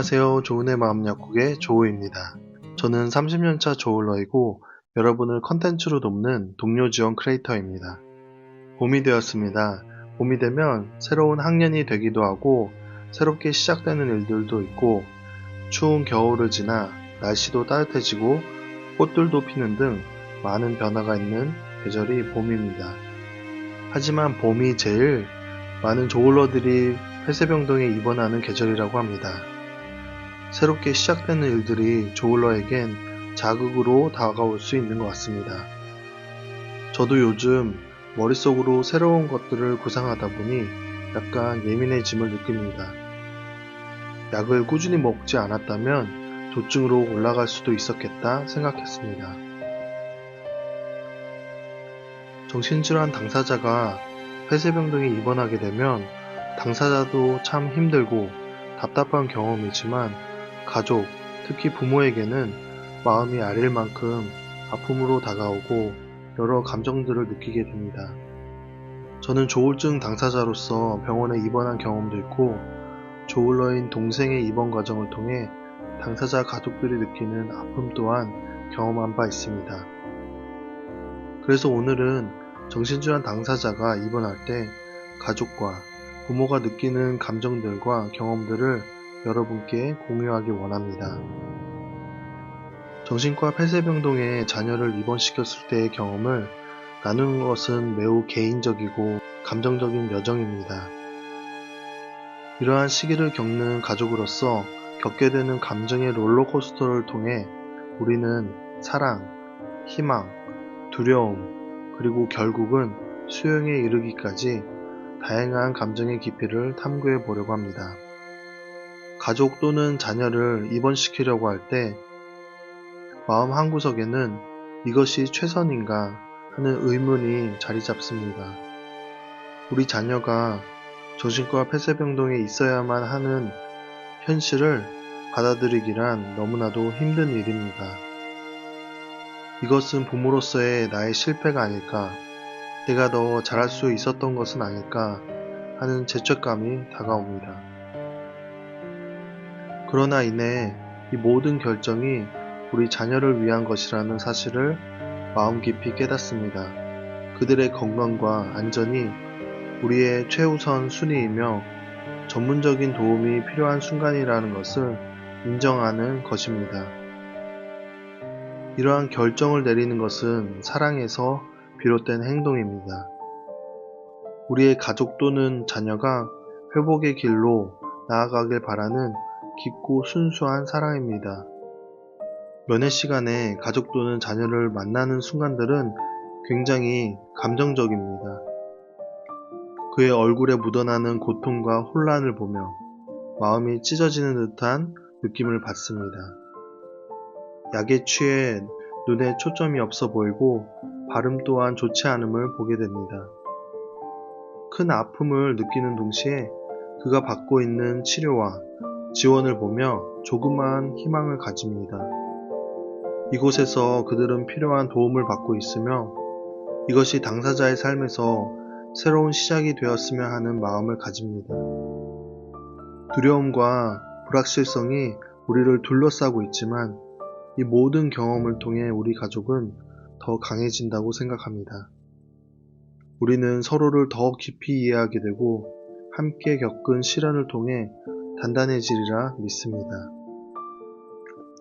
안녕하세요. 조은의 마음 약국의 조우입니다. 저는 30년차 조울러이고 여러분을 컨텐츠로 돕는 동료 지원 크리에이터입니다. 봄이 되었습니다. 봄이 되면 새로운 학년이 되기도 하고 새롭게 시작되는 일들도 있고 추운 겨울을 지나 날씨도 따뜻해지고 꽃들도 피는 등 많은 변화가 있는 계절이 봄입니다. 하지만 봄이 제일 많은 조울러들이 폐쇄병동에 입원하는 계절이라고 합니다. 새롭게 시작되는 일들이 조울러에겐 자극으로 다가올 수 있는 것 같습니다. 저도 요즘 머릿속으로 새로운 것들을 구상하다 보니 약간 예민해짐을 느낍니다. 약을 꾸준히 먹지 않았다면 조증으로 올라갈 수도 있었겠다 생각했습니다. 정신질환 당사자가 폐쇄병동에 입원하게 되면 당사자도 참 힘들고 답답한 경험이지만 가족, 특히 부모에게는 마음이 아릴 만큼 아픔으로 다가오고 여러 감정들을 느끼게 됩니다. 저는 조울증 당사자로서 병원에 입원한 경험도 있고 조울러인 동생의 입원 과정을 통해 당사자 가족들이 느끼는 아픔 또한 경험한 바 있습니다. 그래서 오늘은 정신질환 당사자가 입원할 때 가족과 부모가 느끼는 감정들과 경험들을 여러분께 공유하기 원합니다. 정신과 폐쇄병동에 자녀를 입원시켰을 때의 경험을 나누는 것은 매우 개인적이고 감정적인 여정입니다. 이러한 시기를 겪는 가족으로서 겪게 되는 감정의 롤러코스터를 통해 우리는 사랑, 희망, 두려움, 그리고 결국은 수용에 이르기까지 다양한 감정의 깊이를 탐구해 보려고 합니다. 가족 또는 자녀를 입원시키려고 할 때 마음 한구석에는 이것이 최선인가 하는 의문이 자리 잡습니다. 우리 자녀가 정신과 폐쇄병동에 있어야만 하는 현실을 받아들이기란 너무나도 힘든 일입니다. 이것은 부모로서의 나의 실패가 아닐까, 내가 더 잘할 수 있었던 것은 아닐까 하는 죄책감이 다가옵니다. 그러나 이내 이 모든 결정이 우리 자녀를 위한 것이라는 사실을 마음 깊이 깨닫습니다. 그들의 건강과 안전이 우리의 최우선 순위이며 전문적인 도움이 필요한 순간이라는 것을 인정하는 것입니다. 이러한 결정을 내리는 것은 사랑에서 비롯된 행동입니다. 우리의 가족 또는 자녀가 회복의 길로 나아가길 바라는 깊고 순수한 사랑입니다. 면회 시간에 가족 또는 자녀를 만나는 순간들은 굉장히 감정적입니다. 그의 얼굴에 묻어나는 고통과 혼란을 보며 마음이 찢어지는 듯한 느낌을 받습니다. 약에 취해 눈에 초점이 없어 보이고 발음 또한 좋지 않음을 보게 됩니다. 큰 아픔을 느끼는 동시에 그가 받고 있는 치료와 지원을 보며 조그마한 희망을 가집니다. 이곳에서 그들은 필요한 도움을 받고 있으며 이것이 당사자의 삶에서 새로운 시작이 되었으면 하는 마음을 가집니다. 두려움과 불확실성이 우리를 둘러싸고 있지만 이 모든 경험을 통해 우리 가족은 더 강해진다고 생각합니다. 우리는 서로를 더 깊이 이해하게 되고 함께 겪은 시련을 통해 단단해지리라 믿습니다.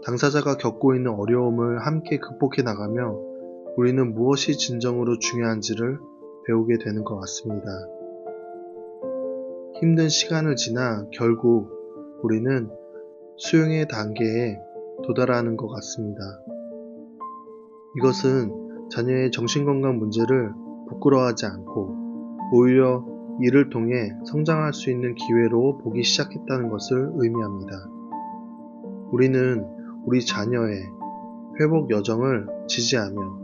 당사자가 겪고 있는 어려움을 함께 극복해 나가며 우리는 무엇이 진정으로 중요한지를 배우게 되는 것 같습니다. 힘든 시간을 지나 결국 우리는 수용의 단계에 도달하는 것 같습니다. 이것은 자녀의 정신건강 문제를 부끄러워하지 않고 오히려 이를 통해 성장할 수 있는 기회로 보기 시작했다는 것을 의미합니다. 우리는 우리 자녀의 회복 여정을 지지하며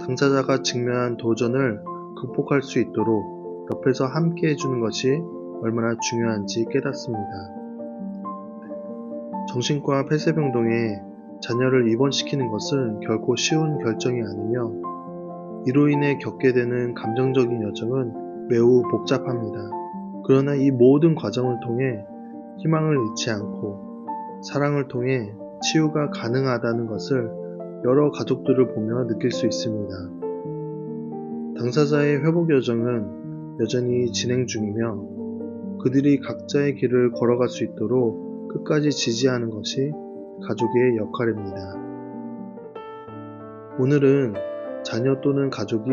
당사자가 직면한 도전을 극복할 수 있도록 옆에서 함께 해주는 것이 얼마나 중요한지 깨닫습니다. 정신과 폐쇄병동에 자녀를 입원시키는 것은 결코 쉬운 결정이 아니며 이로 인해 겪게 되는 감정적인 여정은 매우 복잡합니다. 그러나 이 모든 과정을 통해 희망을 잃지 않고 사랑을 통해 치유가 가능하다는 것을 여러 가족들을 보며 느낄 수 있습니다. 당사자의 회복 여정은 여전히 진행 중이며 그들이 각자의 길을 걸어갈 수 있도록 끝까지 지지하는 것이 가족의 역할입니다. 오늘은 자녀 또는 가족이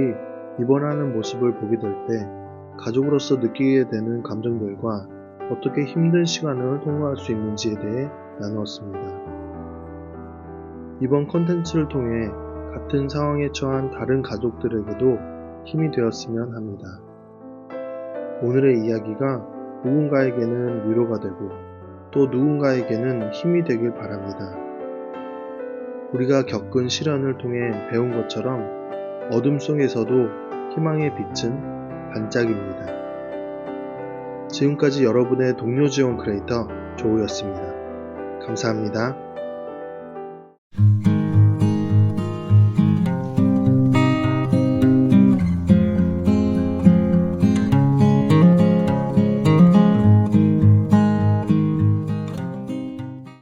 입원하는 모습을 보게 될 때 가족으로서 느끼게 되는 감정들과 어떻게 힘든 시간을 통과할 수 있는지에 대해 나누었습니다. 이번 컨텐츠를 통해 같은 상황에 처한 다른 가족들에게도 힘이 되었으면 합니다. 오늘의 이야기가 누군가에게는 위로가 되고 또 누군가에게는 힘이 되길 바랍니다. 우리가 겪은 시련을 통해 배운 것처럼 어둠 속에서도 희망의 빛은 반짝입니다. 지금까지 여러분의 동료 지원 크리에이터 조우였습니다. 감사합니다.